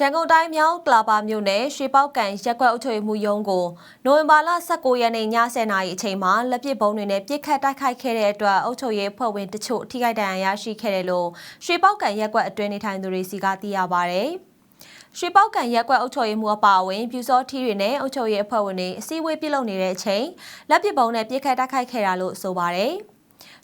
ရန်ကုန်တိုင်းမြောက်ကလာပါမြို့နယ်ရွှေပေါက်ကန်ရက်ကွက်အုပ်ချုပ်ရေးမှူးရုံးကိုနိုဝင်ဘာလ19ရက်နေ့ည10:00နာရီအချိန်မှာလက်ပစ်ဗုံးတွေနဲ့ပစ်ခတ်တိုက်ခိုက်ခဲ့တဲ့အတွက်အုပ်ချုပ်ရေးဖွဲ့ဝင်တချို့ထိခိုက်ဒဏ်ရာရရှိခဲ့တယ်လို့ရွှေပေါက်ကန်ရက်ကွက်အတွင်းနေထိုင်သူတွေစီကသိရပါဗျ။ရွှေပေါက်ကန်ရက်ကွက်အုပ်ချုပ်ရေးမှူးအပါအဝင်ပြူစောထီးတွေနဲ့အုပ်ချုပ်ရေးအဖွဲ့ဝင်တွေအစည်းအဝေးပြုလုပ်နေတဲ့အချိန်လက်ပစ်ဗုံးနဲ့ပစ်ခတ်တိုက်ခိုက်ခဲ့တာလို့ဆိုပါတယ်။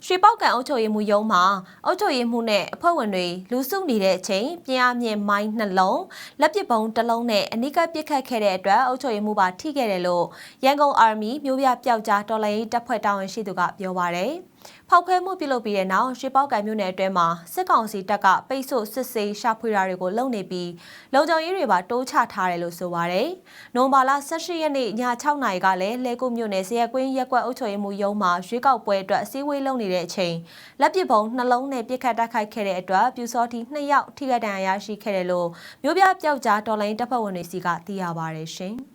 ရွှေပေါက်ကန်အုပ်ချုပ်ရေးမှူးရုံးမှာအုပ်ချုပ်ရေးမှူးနဲ့အဖွဲ့ဝင်တွေလူစုနေတဲ့အချိန်ပြင်းအားမြင့်မိုင်းနှလုံးလက်ပစ်ပုံးတစ်လုံးနဲ့အနိကပစ်ခတ်ခဲ့တဲ့အတွက်အုပ်ချုပ်ရေးမှူးပါထိခဲ့တယ်လို့ရန်ကုန်အာမီမျိုးပြပျောက်ကြားတော်လိုင်းတပ်ဖွဲ့တာဝန်ရှိသူကပြောပါရယ်။ ဖောက်ခွဲမှုပြုလုပ်ပြီးတဲ့နောက်ရွှေပေါက်ကံမြို့နယ်အတွင်းမှာစစ်ကောင်စီတပ်ကပိတ်ဆို့စစ်ဆေးရှာဖွေတာတွေကိုလုပ်နေပြီးလုံခြုံရေးတွေပါတိုးချထားတယ်လို့ဆိုပါရယ်။နိုဘာလ18ရက်နေ့ည6နာရီကလည်းလဲကုမြို့နယ်ဇရက်ကွင်းရက်ကွက်အုပ်ချုပ်ရေးမှူးရုံးမှာရွှေကောက်ပွဲအတွက်အစည်းအဝေးလုပ်နေတဲ့အချိန်လက်ပစ်ပုံနှလုံးနဲ့ပစ်ခတ်တိုက်ခိုက်ခဲ့တဲ့အတွက်ပြူစောတီ2ယောက်ထိခိုက်ဒဏ်ရာရရှိခဲ့တယ်လို့မြို့ပြပျောက်ကြားတော်လိုင်းတပ်ဖွဲ့ဝင်တွေစီကသိရပါရယ်ရှင်။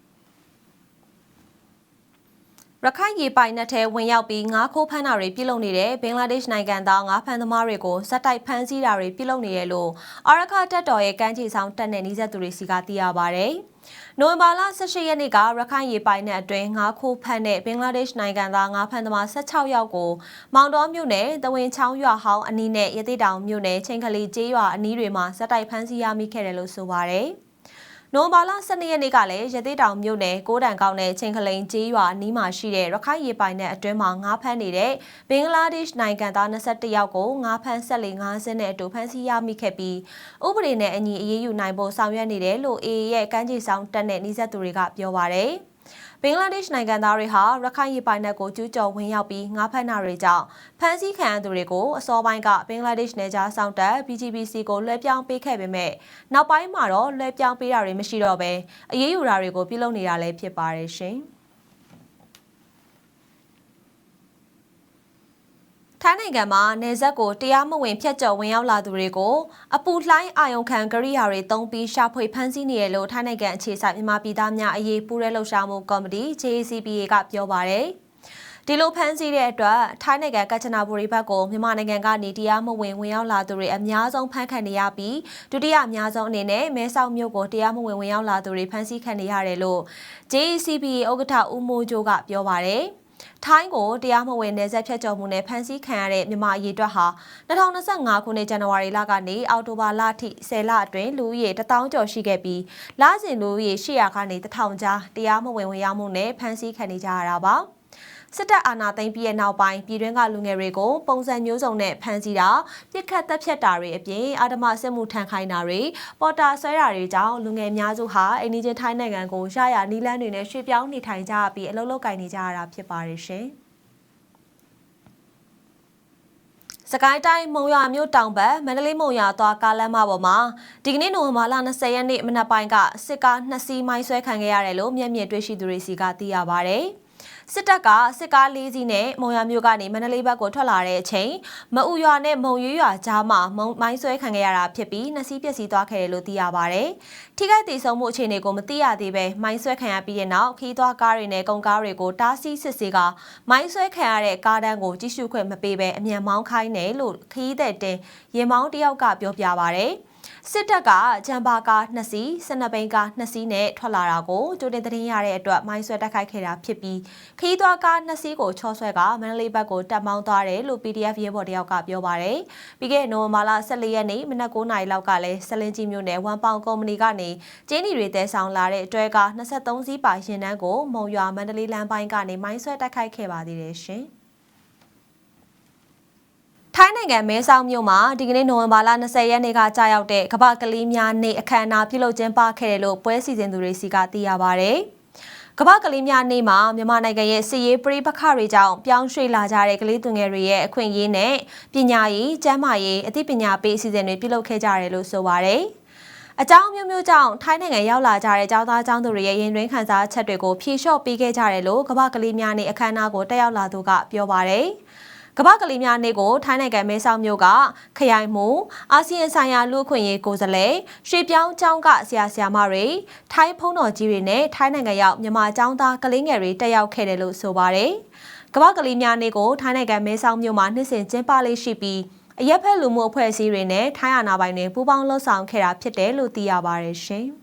ရခိုင်ရေပိုင်နက်ထဲဝင်ရောက်ပြီးငါးခိုးဖမ်းတာတွေပြုလုပ်နေတဲ့ဘင်္ဂလားဒေ့ရှ်နိုင်ငံသားငါးဖမ်းသမားတွေကိုစက်တိုက်ဖမ်းဆီးတာတွေပြုလုပ်နေတယ်လို့အာရခတက်တော်ရဲ့ကမ်းခြေဆောင်တပ်နဲ့နှီးဆက်သူတွေစီကသိရပါဗျ။နိုဝင်ဘာလ18ရက်နေ့ကရခိုင်ရေပိုင်နက်အတွင်းငါးခိုးဖမ်းတဲ့ဘင်္ဂလားဒေ့ရှ်နိုင်ငံသားငါးဖမ်းသမား16ယောက်ကိုမောင်တော်မြို့နယ်တဝင်းချောင်းရွာဟောင်းအနီးနဲ့ရသေးတောင်မြို့နယ်ချင်းကလေးကျေးရွာအနီးတွေမှာစက်တိုက်ဖမ်းဆီးရမိခဲ့တယ်လို့ဆိုပါဗျ။ နိုဘာလ12ရက်နေ့ကလည်းရသေးတောင်မြို့နယ်ကိုးတန်ကောင်းနဲ့ချင်းခလိန်ကျေးရွာနီးမှာရှိတဲ့ရခိုင်ရေပိုင်နယ်အတွင်းမှာငါးဖမ်းနေတဲ့ဘင်္ဂလားဒေ့ရှ်နိုင်ငံသား21ယောက်ကိုငါးဖမ်းဆက်လေငါးစင်းနဲ့အတူဖမ်းဆီးရမိခဲ့ပြီးဥပဒေနဲ့အညီအရေးယူနိုင်ဖို့ဆောင်ရွက်နေတယ်လို့ AA ရဲ့ကမ်းခြေဆောင်တပ်နဲ့နှိစက်သူတွေကပြောပါရယ်။ ဘင်္ဂလားဒေ့ရှ်နိုင်ငံသားတွေဟာရခိုင်ရေပိုင်နက်ကိုကျူးကျော်ဝင်ရောက်ပြီးငါးဖမ်းတာတွေကြောင့်ဖမ်းဆီးခံရသူတွေကိုအစောပိုင်းကဘင်္ဂလားဒေ့ရှ်နယ်ခြားစောင့်တပ် BGBC ကိုလွှဲပြောင်းပေးခဲ့ပေမဲ့နောက်ပိုင်းမှာတော့လွှဲပြောင်းပေးတာတွေမရှိတော့ဘဲအရေးယူတာတွေကိုပြုလုပ်နေတာလည်းဖြစ်ပါတယ်ရှင်။ ထိုင်းနိုင်ငံမှာနေဆက်ကိုတရားမဝင်ဖျက်ကျော်ဝင်ရောက်လာသူတွေကိုအပူလှိုင်းအာယုံခံကရိယာတွေတုံးပြီးရှာဖွေဖမ်းဆီးနေရလို့ထိုင်းနိုင်ငံအခြေစိုက်မြန်မာပြည်သားများအရေးပူးရဲလှုပ်ရှားမှုကော်မတီ JCPA ကပြောပါရယ်ဒီလိုဖမ်းဆီးတဲ့အတွက်ထိုင်းနိုင်ငံကချနာဘူရီဘက်ကိုမြန်မာနိုင်ငံကနေတရားမဝင်ဝင်ရောက်လာသူတွေအများဆုံးဖမ်းခံနေရပြီးဒုတိယအများဆုံးအနေနဲ့မဲဆောက်မြို့ကိုတရားမဝင်ဝင်ရောက်လာသူတွေဖမ်းဆီးခံနေရတယ်လို့ JCPA ဥက္ကဋ္ဌဦးမိုးကျိုးကပြောပါရယ် ထိုင်းကိုတရားမဝင်နယ်စပ်ဖြတ်ကျော်မှုနဲ့ဖမ်းဆီးခံရတဲ့မြန်မာအရေးအတွက်ဟာ2025ခုနှစ်ဇန်နဝါရီလကနေအောက်တိုဘာလအထိ10လအတွင်းလူဦးရေ1000ကျော်ရှိခဲ့ပြီးလစဉ်လူဦးရေ800ကနေ1000ကြားတရားမဝင်ဝင်ရောက်မှုနဲ့ဖမ်းဆီးခံနေကြရတာပါ။ စစ်တပ်အာဏာသိမ်းပြီးတဲ့နောက်ပိုင်းပြည်တွင်းကလူငယ်တွေကိုပုံစံမျိုးစုံနဲ့ဖမ်းဆီးတာပြစ်ခတ်တပ်ဖြတ်တာတွေအပြင်အာဓမစစ်မှုထမ်းခိုင်းတာတွေပေါ်တာဆွဲတာတွေကြောင့်လူငယ်များစုဟာအိန္ဒိချင်းထိုင်းနိုင်ငံကိုရရနီးလန်းတွေနဲ့ရွှေ့ပြောင်းနေထိုင်ကြပြီးအလုပ်လုပ်ကိုင်နေကြရတာဖြစ်ပါတယ်ရှင်စကိုင်းတိုင်းမုံရွာမြို့တောင်ဘက်မန္တလေးမုံရွာသွားကားလမ်းမပေါ်မှာဒီကနေ့နိုဝင်ဘာလ20ရက်နေ့မနက်ပိုင်းကစစ်ကားနှစ်စီးမိုင်းဆွဲခံခဲ့ရတယ်လို့မျက်မြင်တွေ့ရှိသူတွေစီကသိရပါဗျ။ စစ်တပ်ကစစ်ကားလေးစီးနဲ့မုံရမြို့ကနေမန္တလေးဘက်ကိုထွက်လာတဲ့အချိန်မအူရွာနဲ့မုံရွရွာကြားမှာမုံမိုင်းဆွဲခံခဲ့ရတာဖြစ်ပြီးနှစ်စီးပျက်စီးသွားခဲ့တယ်လို့သိရပါဗျ။ထိခိုက်ဒေဆုံးမှုအခြေအနေကိုမသိရသေးပဲမိုင်းဆွဲခံရပြီးတဲ့နောက်ခီးသွားကားတွေနဲ့ကုန်ကားတွေကိုတားဆီးစစ်ဆေးကမိုင်းဆွဲခံရတဲ့ကားတန်းကိုကြည့်ရှုခွင့်မပေးဘဲအမြန်မောင်းခိုင်းတယ်လို့ခီးတဲ့တင်ရေမောင်းတယောက်ကပြောပြပါဗျ။ စစ်တပ်ကဂျမ်ဘာကား2စီးစနဘိန်ကား2စီးနဲ့ထွက်လာတာကိုကြိုတင်သတင်းရတဲ့အတွက်မိုင်းဆွဲတိုက်ခိုက်ခဲ့တာဖြစ်ပြီးခီးသွွားကား2စီးကိုချောဆွဲကမန္တလေးဘက်ကိုတက်မောင်းသွားတယ်လို့ PDF ရဲဘော်တယောက်ကပြောပါတယ်။ပြီးခဲ့တဲ့နိုဝင်ဘာလ14ရက်နေ့မနက်9:00နာရီလောက်ကလည်းဆလင်းကြီးမြို့နယ်ဝမ်ပေါင်ကုမ္ပဏီကနေကျင်းဒီတွေတဲဆောင်လာတဲ့အတွဲကား23စီးပါရင်နှန်းကိုမုံရွာမန္တလေးလမ်းပိုင်းကနေမိုင်းဆွဲတိုက်ခိုက်ခဲ့ပါသေးတယ်ရှင်။ထိုင်း နိုင်ငံမဲဆောက်မြို့မှာဒီကနေ့နိုဝင်ဘာလ20ရက်နေ့ကကြာရောက်တဲ့ကမ္ဘာကလေးများနေ့အခမ်းအနားပြုလုပ်ကျင်းပခဲ့တယ်လို့ပွဲစီစဉ်သူတွေစီကသိရပါဗျ။ကမ္ဘာကလေးများနေ့မှာမြန်မာနိုင်ငံရဲ့စစ်ရေးပြည်ပခါတွေကြောင့်ပြောင်းရွှေ့လာကြတဲ့ကလေးသူငယ်တွေရဲ့အခွင့်အရေးနဲ့ပညာရေး၊ကျန်းမာရေးအသိပညာပေးအစီအစဉ်တွေပြုလုပ်ခဲ့ကြတယ်လို့ဆိုပါရယ်။အကြောင်းမျိုးမျိုးကြောင့်ထိုင်းနိုင်ငံရောက်လာကြတဲ့ကျောင်းသားကျောင်းသူတွေရဲ့ရင်တွင်းခံစားချက်တွေကိုဖြေလျှော့ပေးခဲ့ကြတယ်လို့ကမ္ဘာကလေးများနေ့အခမ်းအနားကိုတက်ရောက်လာသူကပြောပါရယ်။ ကမ္ဘာကလေးများနေ့ကိုထိုင်းနိုင်ငံမဲဆောက်မြို့ကခရိုင်မှုအာဆီယံဆိုင်ရာလူ့အခွင့်အရေးကိုယ်စားလှယ်ရွှေပြောင်းကျောင်းကဆရာဆရာမတွေထိုင်းဖုံးတော်ကြီးတွေနဲ့ထိုင်းနိုင်ငံရောက်မြန်မာကျောင်းသားကလေးငယ်တွေတက်ရောက်ခဲ့တယ်လို့ဆိုပါတယ်။ကမ္ဘာကလေးများနေ့ကိုထိုင်းနိုင်ငံမဲဆောက်မြို့မှာနှစ်စဉ်ကျင်းပလေးရှိပြီးအရက်ဖက်လူမှုအဖွဲ့အစည်းတွေနဲ့ထိုင်းအာဏာပိုင်တွေပူးပေါင်းလှုပ်ဆောင်ခဲ့တာဖြစ်တယ်လို့သိရပါတယ်ရှင်။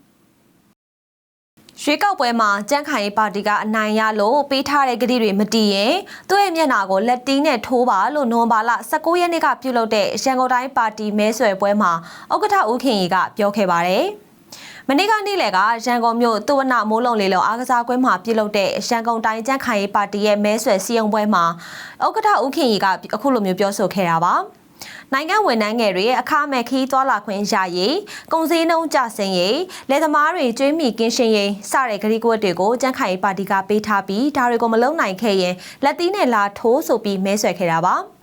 ရွေးကောက်ပွဲမှာကြန့်ခိုင်ရေးပါတီကအနိုင်ရလို့ပေးထားတဲ့ကတိတွေမတည်ရင်သူ့ရဲ့မျက်နှာကိုလက်တီးနဲ့ထိုးပါလို့နိုဝင်ဘာလ19ရက်နေ့ကပြုလုပ်တဲ့ရန်ကုန်တိုင်းပါတီမဲဆွယ်ပွဲမှာဥက္ကဋ္ဌဦးခင်ရီကပြောခဲ့ပါတယ်။မနေ့ကနေ့လယ်ကရန်ကုန်မြို့တုဝနမိုးလုံလေးလုံအားကစားကွင်းမှာပြုလုပ်တဲ့ရန်ကုန်တိုင်းကြန့်ခိုင်ရေးပါတီရဲ့မဲဆွယ်စည်းရုံးပွဲမှာဥက္ကဋ္ဌဦးခင်ရီကအခုလိုမျိုးပြောဆိုခဲ့တာပါ။ နိုင်ငံဝန်ထမ်းငယ်တွေအခမဲ့ခီးသွားလာခွင့်ရရေးကုန်စည်နှုန်းကျဆင်းရေးလယ်သမားတွေကျွေးမိကင်းရှင်းရေးစတဲ့ကတိကဝတ်တွေကိုကြန့်ခိုင်ပါတီကပေးထားပြီးဒါတွေကိုမလုံနိုင်ခဲ့ရင်လက်သီးနဲ့လာထိုးဆိုပြီးမဲဆွယ်ခဲ့တာပါ။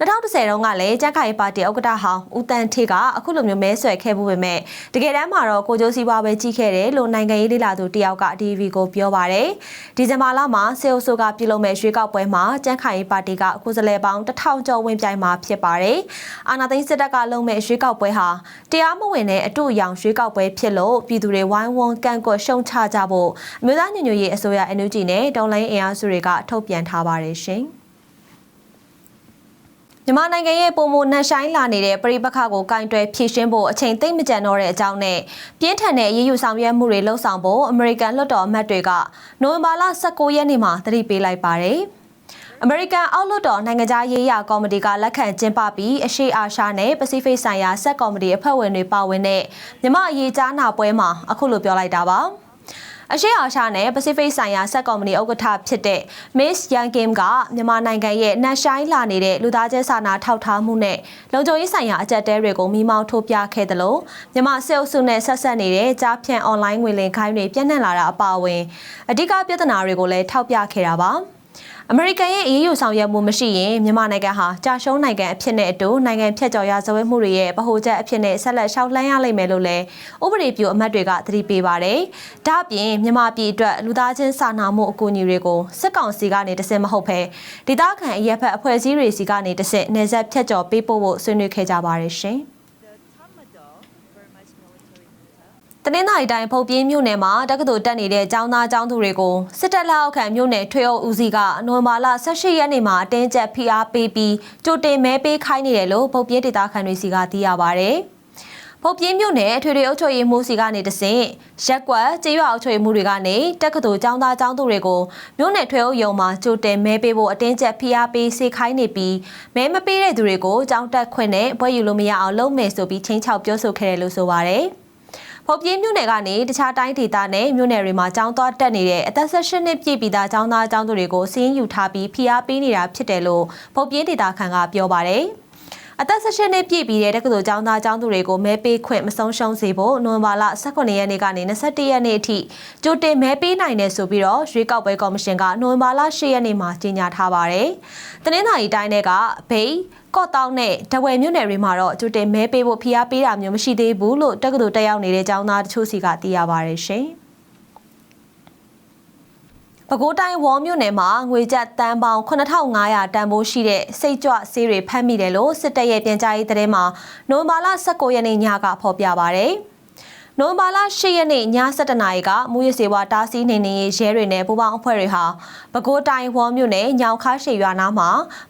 2010တုန်းကလည်းကြက်ခိုင်ပါတီဥက္ကဋ္ဌဟောင်းဦးတန်းထေးကအခုလိုမျိုးမဲဆွယ်ခဲ့မှုပဲမဲ့တကယ်တမ်းမှာတော့ကိုကျိုးစီးပွားပဲကြီးခဲ့တယ်လို့နိုင်ငံရေးလေလာသူတယောက်က DV ကိုပြောပါတယ်ဒီဇင်ဘာလမှာစေအိုဆိုကပြုလုပ်မဲ့ရွေးကောက်ပွဲမှာကြက်ခိုင်ပါတီကကိုယ်စားလှယ်ပေါင်း1000ကျော်ဝင်ပြိုင်မှာဖြစ်ပါတယ်အာနာသိန်းစစ်တပ်ကလုပ်မဲ့ရွေးကောက်ပွဲဟာတရားမဝင်တဲ့အတူအယောင်ရွေးကောက်ပွဲဖြစ်လို့ပြည်သူတွေဝိုင်းဝန်းကန့်ကွက်ရှုံချကြဖို့အမျိုးသားညညရေးအစိုးရ NUG နဲ့ဒေါ်လိုင်းအင်အားစုတွေကထုတ်ပြန်ထားပါတယ်ရှင်။ မြန်မာနိုင်ငံရဲ့ပုံမနှက်ဆိုင်လာနေတဲ့ပြည်ပခါကိုကင်တွယ်ဖြည့်ရှင်းဖို့အချိန်သိမ့်မကြံတော့တဲ့အကြောင်းနဲ့ပြင်းထန်တဲ့ရည်ယူဆောင်ရွက်မှုတွေလှုံ့ဆော်ဖို့အမေရိကန်လွှတ်တော်အမတ်တွေကနိုဝင်ဘာလ19ရက်နေ့မှာသတိပေးလိုက်ပါတယ်။အမေရိကန်အောက်လွှတ်တော်နိုင်ငံခြားရေးရာကော်မတီကလက်ခံကျင်းပပြီးအရှေ့အာရှနဲ့ပစိဖိတ်ဆိုင်ရာဆက်ကော်မတီအဖွဲ့ဝင်တွေပါဝင်တဲ့မြမအရေးကြားနာပွဲမှာအခုလိုပြောလိုက်တာပါ။ အရှေ့အာရှနဲ့ပစိဖိတ်ဆိုင်ရာဆက်ကော်မတီဥက္ကဋ္ဌဖြစ်တဲ့ Miss Yang Kim ကမြန်မာနိုင်ငံရဲ့နှက်ဆိုင်လာနေတဲ့လူသားချင်းစာနာထောက်ထားမှုနဲ့လုံခြုံရေးဆိုင်ရာအကြက်တဲတွေကိုမိမောင်းထိုးပြခဲ့တယ်လို့မြန်မာစစ်အုပ်စုနဲ့ဆက်ဆက်နေတဲ့ကြားဖြန့်အွန်လိုင်းငွေလိမ်ခိုင်းတွေပြန့်နှံ့လာတာအပါအဝင်အဓိကပြဿနာတွေကိုလည်းထောက်ပြခဲ့တာပါ။ အမေရိကန်ရဲ့အရေးယူဆောင်ရွက်မှုမရှိရင်မြန်မာနိုင်ငံဟာကြာရှုံးနိုင်ငံအဖြစ်နဲ့အတူနိုင်ငံဖြတ်ကျော်ရာဇဝတ်မှုတွေရဲ့ဗဟိုချက်အဖြစ်နဲ့ဆက်လက်ရှောက်လှမ်းရလိမ့်မယ်လို့လည်းဥပဒေပြုအမတ်တွေကသတိပေးပါတယ်။ဒါ့အပြင်မြန်မာပြည်အတွက်လူသားချင်းစာနာမှုအကူအညီတွေကိုစစ်ကောင်စီကနေတစင်မဟုတ်ဘဲဒေသခံအရက်ဖက်အဖွဲ့အစည်းတွေစီကနေတစင်နေဆက်ဖြတ်ကျော်ပေးပို့ဖို့ဆွေးနွေးခဲ့ကြပါတယ်ရှင်။ တနင်္သာရီတိုင်းဖုတ်ပြင်းမြို့နယ်မှာတက္ကသိုလ်တက်နေတဲ့ကျောင်းသားကျောင်းသူတွေကိုစစ်တပ်လက်အောက်ခံမြို့နယ်ထွေအုပ်ဦးစီးကနိုဝင်ဘာလ18ရက်နေ့မှာအတင်းကျပ်ဖိအားပေးပြီးကြိုတင်မဲပေးခိုင်းနေတယ်လို့ဖုတ်ပြင်းဒေသခံတွေစီကသိရပါဗျ။ဖုတ်ပြင်းမြို့နယ်အထွေထွေအုပ်ချုပ်ရေးမှူးစီကနေတဆင့်ရက်ကွက်ကျေးရွာအုပ်ချုပ်ရေးမှူးတွေကနေတက္ကသိုလ်ကျောင်းသားကျောင်းသူတွေကိုမြို့နယ်ထွေအုပ်ရုံမှာကြိုတင်မဲပေးဖို့အတင်းကျပ်ဖိအားပေးစေခိုင်းနေပြီးမဲမပေးတဲ့သူတွေကိုကျောင်းတက်ခွင့်နဲ့ဘွဲယူလို့မရအောင်လုပ်မယ်ဆိုပြီးချင်းချောက်ပြောဆိုခဲ့တယ်လို့ဆိုပါရယ်။ ဖော်ပြင်းမြို့နယ်ကနေတခြားတိုင်းဒေသနဲ့မြို့နယ်တွေမှာကျောင်းသွားတက်နေတဲ့အသက်16နှစ်ပြည့်ပြီးသားကျောင်းသားကျောင်းသူတွေကိုစီးရင်ယူထားပြီးဖိအားပေးနေတာဖြစ်တယ်လို့ဖော်ပြင်းဒေသခံကပြောပါတယ်။အသက်16နှစ်ပြည့်ပြီးတဲ့တက္ကသိုလ်ကျောင်းသားကျောင်းသူတွေကိုမဲပေးခွင့်မဆုံးရှုံးစေဖို့နိုဝင်ဘာလ18ရက်နေ့ကနေ21ရက်နေ့အထိကြိုတင်မဲပေးနိုင်တယ်ဆိုပြီးတော့ရွေးကောက်ပွဲကော်မရှင်ကနိုဝင်ဘာလ10ရက်နေ့မှာကြေညာထားပါတယ်။တနင်္သာရီတိုင်းကဘိတ် ကော့တောင်းနဲ့တဝယ်မြို့နယ်တွေမှာတော့ကြိုတင်မဲပေးဖို့ဖိအားပေးတာမျိုးမရှိသေးဘူးလို့တက္ကသိုလ်တက်ရောက်နေတဲ့ကျောင်းသားတချို့စီကသိရပါတယ်ရှင်။ပဲခူးတိုင်းဝေါ်မြို့နယ်မှာငွေကျပ်တန်ပေါင်9500တန်ဖိုးရှိတဲ့စိတ်ကြွဆေးတွေဖမ်းမိတယ်လို့စစ်တပ်ရဲ့ပြန်ကြားရေးသတင်းမှာနိုဝင်ဘာလ19ရက်နေ့ညကဖော်ပြပါဗျ။ နိုဝင်ဘာလ10ရက်နေ့ည7:00နာရီကမူရစေဝါတားဆီးနေနေရဲတွေနဲ့ပူပေါင်းအဖွဲ့တွေဟာပဲခူးတိုင်းဝေါ်မြို့နယ်ညောင်ခါရှေရွာနားမှာ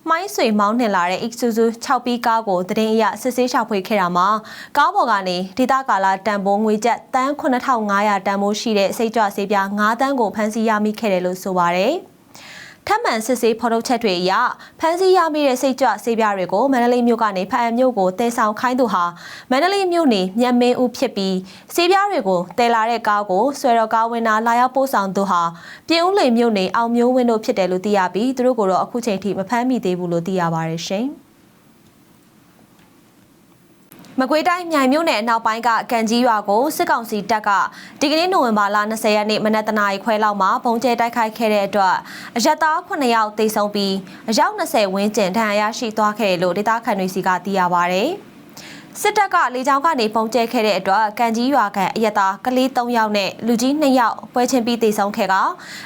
မိုင်းဆွေမောင်းနှင်လာတဲ့ Isuzu 6ဘီကားကိုတရင်အရစစ်ဆေးရှာဖွေခဲ့တာမှာကားပေါ်ကနေဒေသကာလတန်ဖိုးငွေကျပ်တန်း9500တန်ဖိုးရှိတဲ့စိတ်ကြွဆေးပြား9တန်းကိုဖမ်းဆီးရမိခဲ့တယ်လို့ဆိုပါတယ်။ ထပ်မံစစ်ဆေးဖော်ထုတ်ချက်တွေအရဖမ်းဆီးရမိတဲ့စိတ်ကြွဆေးပြားတွေကိုမန္တလေးမြို့ကနေဖအံမြို့ကိုတဲဆောင်ခိုင်းသူဟာမန္တလေးမြို့နေမြတ်မင်းဦးဖြစ်ပြီးဆေးပြားတွေကိုတဲလာတဲ့ကားကိုဆွဲတော်ကားဝင်တာလာရောက်ပို့ဆောင်သူဟာပြည်ဦးလိမ်မြို့နေအောင်မျိုးဝင်းတို့ဖြစ်တယ်လို့သိရပြီးသူတို့ကိုတော့အခုချိန်ထိမဖမ်းမိသေးဘူးလို့သိရပါတယ်ရှင်။ မကွေးတိုင်းမြိုင်မြို့နယ်အနောက်ပိုင်းကကန်ကြီးရွာကိုစစ်ကောင်စီတပ်ကဒီကနေ့နိုဝင်ဘာလ20ရက်နေ့မနက်တနာရီခွဲလောက်မှာပုံကျဲတိုက်ခိုက်ခဲ့တဲ့အတွက်အရက်သား9ယောက်သေဆုံးပြီးအယောက်20ဝန်းကျင်ဒဏ်ရာရရှိသွားခဲ့တယ်လို့ဒေသခံတွေစီကသိရပါဗျ။ကျ စစ်တပ်ကလေကြောင်းကနေပုံကျဲခဲ့တဲ့အတွက်ကံကြီးရွာကန်အရတာကလေး3ယောက်နဲ့လူကြီး2ယောက်ပွဲချင်းပြီးတေဆုံးခဲ့က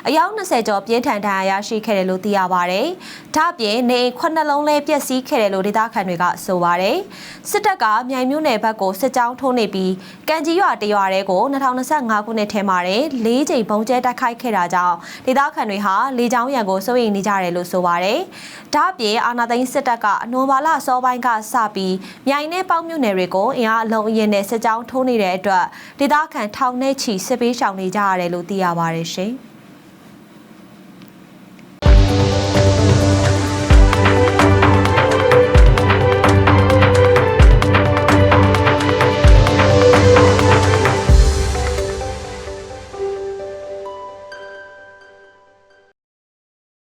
အယောက်20ကျော်ပြင်းထန်ဒဏ်ရာရရှိခဲ့တယ်လို့သိရပါဗျ။ဒါ့အပြင်နေအိမ်ခုနှစ်လုံးလည်းပျက်စီးခဲ့တယ်လို့ဒေသခံတွေကဆိုပါတယ်။စစ်တပ်ကမြိုင်မြို့နယ်ဘက်ကိုစစ်ကြောင်းထိုးနေပြီးကံကြီးရွာတရွာတဲကို2025ခုနှစ်ထဲမှာတဲ့၄ချိန်ပုံကျဲတိုက်ခိုက်ခဲ့တာကြောင့်ဒေသခံတွေဟာလေကြောင်းရန်ကိုစိုးရိမ်နေကြတယ်လို့ဆိုပါတယ်။ဒါ့အပြင်အာနာသိန်းစစ်တပ်ကအနိုဘာလအစောပိုင်းကစပြီးမြိုင်နဲ့ပေါင်းမြို့နယ်တွေကိုအင်အားအလုံးအရင်နဲ့စစ်ကြောင်းထိုးနေတဲ့အတွက်ဒေသခံထောင်နဲ့ချီစစ်ပေးရှောင်နေကြရတယ်လို့သိရပါတယ်ရှင်။